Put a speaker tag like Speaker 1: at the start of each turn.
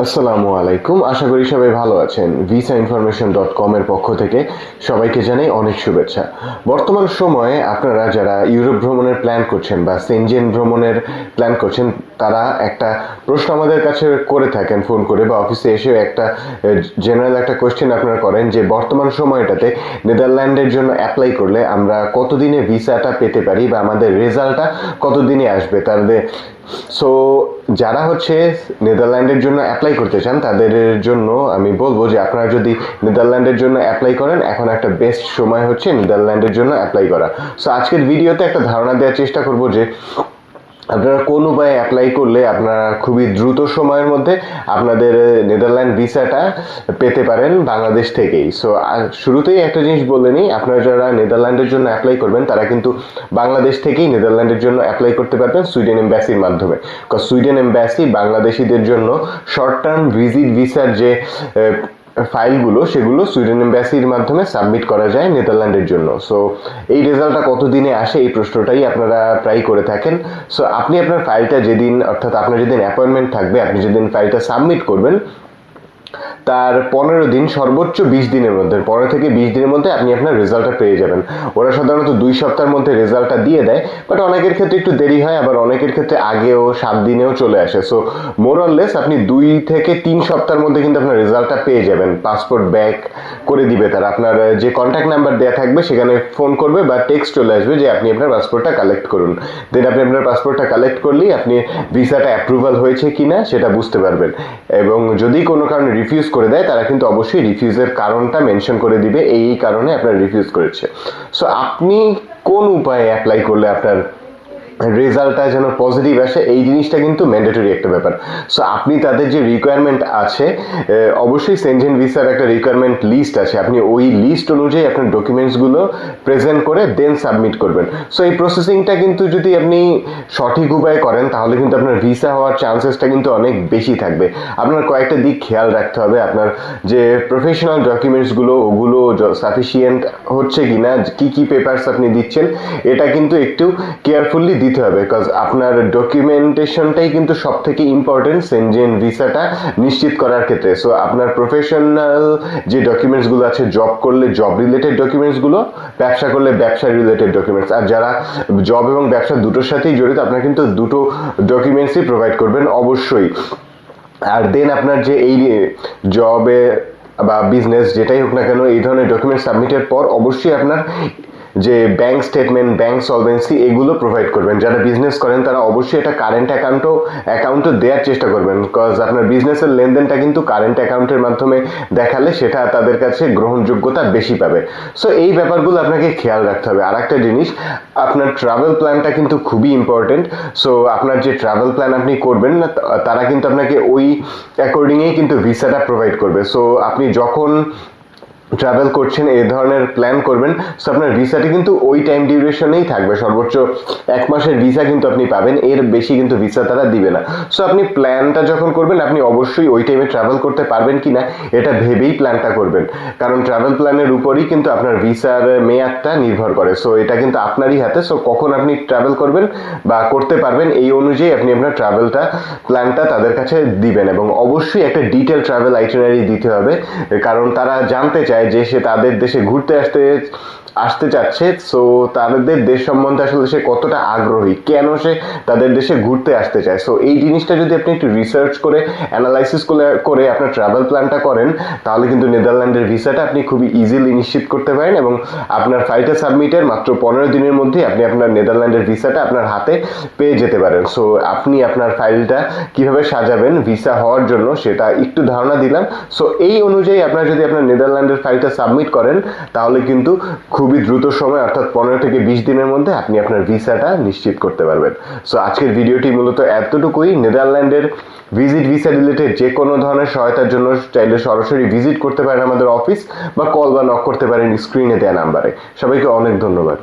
Speaker 1: আসসালামু আলাইকুম। আশা করি সবাই ভালো আছেন। ভিসা ইনফরমেশন ডট কমের পক্ষ থেকে সবাইকে জানাই অনেক শুভেচ্ছা। বর্তমান সময়ে আপনারা যারা ইউরোপ ভ্রমণের প্ল্যান করছেন বা সেনজেন ভ্রমণের প্ল্যান করছেন, তারা একটা প্রশ্ন আমাদের কাছে করে থাকেন ফোন করে বা অফিসে এসেও একটা জেনারেল একটা কোয়েশ্চেন আপনারা করেন যে বর্তমান সময়টাতে নেদারল্যান্ডের জন্য অ্যাপ্লাই করলে আমরা কতদিনে ভিসাটা পেতে পারি বা আমাদের রেজাল্টটা কতদিনে আসবে? তাদের সো যারা হচ্ছে নেদারল্যান্ডের জন্য অ্যাপ্লাই করতে চান, তাদের জন্য আমি বলব যে আপনারা যদি নেদারল্যান্ডের জন্য অ্যাপ্লাই করেন, এখন একটা বেস্ট সময় হচ্ছে নেদারল্যান্ডের জন্য অ্যাপ্লাই করা। সো আজকের ভিডিওতে একটা ধারণা দেওয়ার চেষ্টা করব যে আপনারা কোন উপায়ে অ্যাপ্লাই করলে আপনারা খুবই দ্রুত সময়ের মধ্যে আপনাদের নেদারল্যান্ড ভিসাটা পেতে পারেন বাংলাদেশ থেকেই। সো শুরুতেই একটা জিনিস বলে নিই, আপনারা যারা নেদারল্যান্ডের জন্য অ্যাপ্লাই করবেন, তারা কিন্তু বাংলাদেশ থেকেই নেদারল্যান্ডের জন্য অ্যাপ্লাই করতে পারবেন সুইডেন এম্বাসির মাধ্যমে। সুইডেন এম্বাসি বাংলাদেশিদের জন্য শর্ট টার্ম ভিজিট ভিসার যে ফাইলগুলো, সেগুলো সুইডেন এম্বাসির মাধ্যমে সাবমিট করা যায় নেদারল্যান্ডের জন্য। সো এই রেজাল্টটা কতদিনে আসে এই প্রশ্নটাই আপনারা প্রায় করে থাকেন। সো আপনি আপনার ফাইলটা যেদিন, অর্থাৎ আপনার যেদিন অ্যাপয়েন্টমেন্ট থাকবে, আপনি যেদিন ফাইলটা সাবমিট করবেন তার পনেরো দিন, সর্বোচ্চ বিশ দিনের মধ্যে। পনেরো থেকে বিশ দিনের মধ্যে আপনি আপনার রেজাল্টটা পেয়ে যাবেন। ওরা সাধারণত দুই সপ্তাহের মধ্যে রেজাল্টটা দিয়ে দেয়, বাট অনেকের ক্ষেত্রে একটু দেরি হয়, আবার অনেকের ক্ষেত্রে আগেও সাত দিনেও চলে আসে। সো মোরললেস আপনি দুই থেকে তিন সপ্তাহের মধ্যে কিন্তু আপনার রেজাল্টটা পেয়ে যাবেন। পাসপোর্ট ব্যাক করে দিবে তারা। আপনার যে কন্ট্যাক্ট নাম্বার দেওয়া থাকবে, সেখানে ফোন করবে বা টেক্সট চলে আসবে যে আপনি আপনার পাসপোর্টটা কালেক্ট করুন। দেন আপনি আপনার পাসপোর্টটা কালেক্ট করলেই আপনি ভিসাটা অ্যাপ্রুভাল হয়েছে কি না সেটা বুঝতে পারবেন। এবং যদি কোনো কারণে রিফিউজ করে দেয়, তারা কিন্তু অবশ্যই রিফিউজের কারণটা মেনশন করে দিবে, এই কারণে আপনার রিফিউজ করেছে। সো আপনি কোন উপায়ে অ্যাপ্লাই করলে আপনার রেজাল্টটা যেন পজিটিভ আসে, এই জিনিসটা কিন্তু ম্যান্ডেটরি একটা ব্যাপার। সো আপনি তাদের যে রিকোয়ারমেন্ট আছে অবশ্যই সেনজেন ভিসার একটা রিকোয়ারমেন্ট লিস্ট আছে। আপনি ওই লিস্ট অনুযায়ী আপনার ডকুমেন্টসগুলো প্রেজেন্ট করে দেন সাবমিট করবেন। সো এই প্রসেসিংটা কিন্তু যদি আপনি সঠিক উপায়ে করেন, তাহলে কিন্তু আপনার ভিসা হওয়ার চান্সেসটা কিন্তু অনেক বেশি থাকবে। আপনার কয়েকটা দিক খেয়াল রাখতে হবে, আপনার যে প্রফেশনাল ডকুমেন্টসগুলো ওগুলো সাফিসিয়েন্ট হচ্ছে কি না কী কী পেপার্স আপনি দিচ্ছেন, এটা কিন্তু একটু কেয়ারফুললি দিতে হবে বিকজ আপনার ডকুমেন্টেশনটাই কিন্তু সব থেকে ইম্পর্টেন্ট সেনজেন ভিসাটা নিশ্চিত করার ক্ষেত্রে। সো আপনার প্রফেশনাল যে ডকুমেন্টসগুলো আছে জব করলে জব রিলেটেড ডকুমেন্টসগুলো ব্যবসা করলে ব্যবসা রিলেটেড ডকুমেন্টস আর যারা জব এবং ব্যবসা দুটোর সাথেই জড়িত, আপনারা কিন্তু দুটো ডকুমেন্টসই প্রোভাইড করবেন অবশ্যই। আর দেন আপনার যে এই জবে বা বিজনেস যেটাই হোক না কেন, এই ধরনের ডকুমেন্ট সাবমিটের পর অবশ্যই আপনার যে ব্যাংক স্টেটমেন্ট ব্যাংক সলভেন্সি এগুলো প্রোভাইড করবেন। যারা বিজনেস করেন, তারা অবশ্যই এটা কারেন্ট অ্যাকাউন্টও অ্যাকাউন্টও দেওয়ার চেষ্টা করবেন। বিকজ আপনার বিজনেসের লেনদেনটা কিন্তু কারেন্ট অ্যাকাউন্টের মাধ্যমে দেখালে সেটা তাদের কাছে গ্রহণযোগ্যতা বেশি পাবে। সো এই ব্যাপারগুলো আপনাকে খেয়াল রাখতে হবে। আর একটা জিনিস, আপনার ট্রাভেল প্ল্যানটা কিন্তু খুবই ইম্পর্টেন্ট সো আপনার যে ট্রাভেল প্ল্যান আপনি করবেন, না তারা কিন্তু আপনাকে ওই অ্যাকর্ডিংয়েই কিন্তু ভিসাটা প্রোভাইড করবে। সো আপনি যখন ট্রাভেল করছেন এই ধরনের প্ল্যান করবেন। সো আপনার ভিসাটি কিন্তু ওই টাইম ডিউরেশনেই থাকবে। সর্বোচ্চ এক মাসের ভিসা কিন্তু আপনি পাবেন। এর বেশি কিন্তু ভিসা তারা দিবে না। সো আপনি প্ল্যানটা যখন করবেন, আপনি অবশ্যই ওই টাইমে ট্রাভেল করতে পারবেন কি না এটা ভেবেই প্ল্যানটা করবেন। কারণ ট্রাভেল প্ল্যানের উপরই কিন্তু আপনার ভিসার মেয়াদটা নির্ভর করে। সো এটা কিন্তু আপনারই হাতে। সো কখন আপনি ট্রাভেল করবেন বা করতে পারবেন, এই অনুযায়ী আপনি আপনার ট্রাভেলটা প্ল্যানটা তাদের কাছে দিবেন। এবং অবশ্যই একটা ডিটেল ট্রাভেল আইটেনারি দিতে হবে। কারণ তারা জানতে চায় যে সে তাদের দেশে ঘুরতে আসতে আসতে চাচ্ছে। সো তাদের দেশ সম্বন্ধে আসলে সে কতটা আগ্রহী? কেন সে তাদের দেশে ঘুরতে আসতে চায়? সো এই জিনিসটা যদি আপনি একটু রিসার্চ করে অ্যানালাইসিস করে আপনার ট্রাভেল প্ল্যানটা করেন, তাহলে কিন্তু নেদারল্যান্ডের ভিসাটা আপনি খুবই ইজিলি নিশ্চিত করতে পারেন এবং আপনার ফাইলটা সাবমিটের মাত্র পনেরো দিনের মধ্যে আপনি আপনার নেদারল্যান্ডের ভিসাটা আপনার হাতে পেয়ে যেতে পারেন। সো আপনি আপনার ফাইলটা কীভাবে সাজাবেন ভিসা হওয়ার জন্য সেটা একটু ধারণা দিলাম। সো এই অনুযায়ী আপনার যদি আপনার নেদারল্যান্ডের ফাইলটা সাবমিট করেন, তাহলে কিন্তু খুবই দ্রুত সময়, অর্থাৎ পনেরো থেকে বিশ দিনের মধ্যে আপনি আপনার ভিসাটা নিশ্চিত করতে পারবেন। সো আজকের ভিডিওটি মূলত এতটুকুই। নেদারল্যান্ডের ভিজিট ভিসা রিলেটেড যে কোনো ধরনের সহায়তার জন্য চাইলে সরাসরি ভিজিট করতে পারেন আমাদের অফিস বা কল বা নক করতে পারেন স্ক্রিনে দেওয়া নাম্বারে সবাইকে অনেক ধন্যবাদ।